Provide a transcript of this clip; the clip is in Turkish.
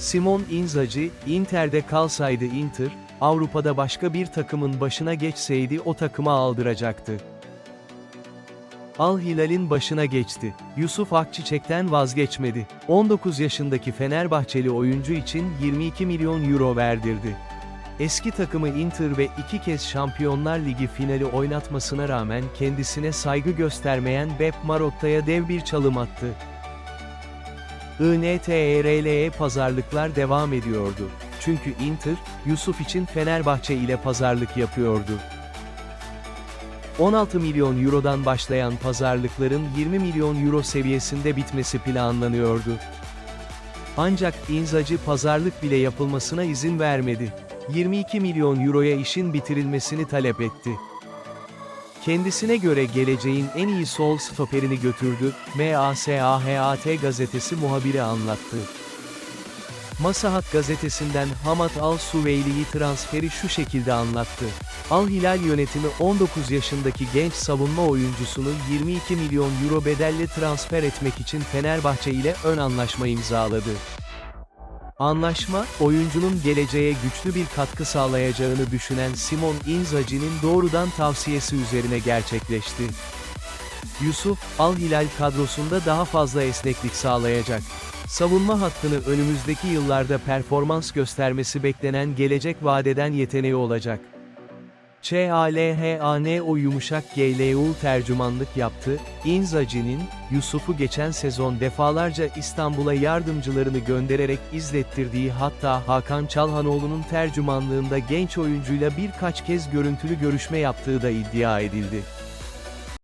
Simon Inzaghi, Inter'de kalsaydı Inter, Avrupa'da başka bir takımın başına geçseydi o takıma aldıracaktı. Al Hilal'in başına geçti. Yusuf Akçiçek'ten vazgeçmedi. 19 yaşındaki Fenerbahçeli oyuncu için 22 milyon euro verdirdi. Eski takımı Inter ve iki kez Şampiyonlar Ligi finali oynatmasına rağmen kendisine saygı göstermeyen Bep Marotta'ya dev bir çalım attı. INTERL'e pazarlıklar devam ediyordu. Çünkü Inter, Yusuf için Fenerbahçe ile pazarlık yapıyordu. 16 milyon eurodan başlayan pazarlıkların 20 milyon euro seviyesinde bitmesi planlanıyordu. Ancak Inzaghi pazarlık bile yapılmasına izin vermedi. 22 milyon euroya işin bitirilmesini talep etti. Kendisine göre geleceğin en iyi sol stoperini götürdü, MASAHAT gazetesi muhabiri anlattı. Masahat gazetesinden Hamad Al-Suveyli'yi transferi şu şekilde anlattı. Al Hilal yönetimi 19 yaşındaki genç savunma oyuncusunu 22 milyon euro bedelle transfer etmek için Fenerbahçe ile ön anlaşma imzaladı. Anlaşma, oyuncunun geleceğe güçlü bir katkı sağlayacağını düşünen Simon Inzaghi'nin doğrudan tavsiyesi üzerine gerçekleşti. Yusuf, Al Hilal kadrosunda daha fazla esneklik sağlayacak. Savunma hattını önümüzdeki yıllarda performans göstermesi beklenen gelecek vadeden yeteneği olacak. ÇALHANO yumuşak GLU tercümanlık yaptı, Inzaghi'nin, Yusuf'u geçen sezon defalarca İstanbul'a yardımcılarını göndererek izlettirdiği hatta Hakan Çalhanoğlu'nun tercümanlığında genç oyuncuyla birkaç kez görüntülü görüşme yaptığı da iddia edildi.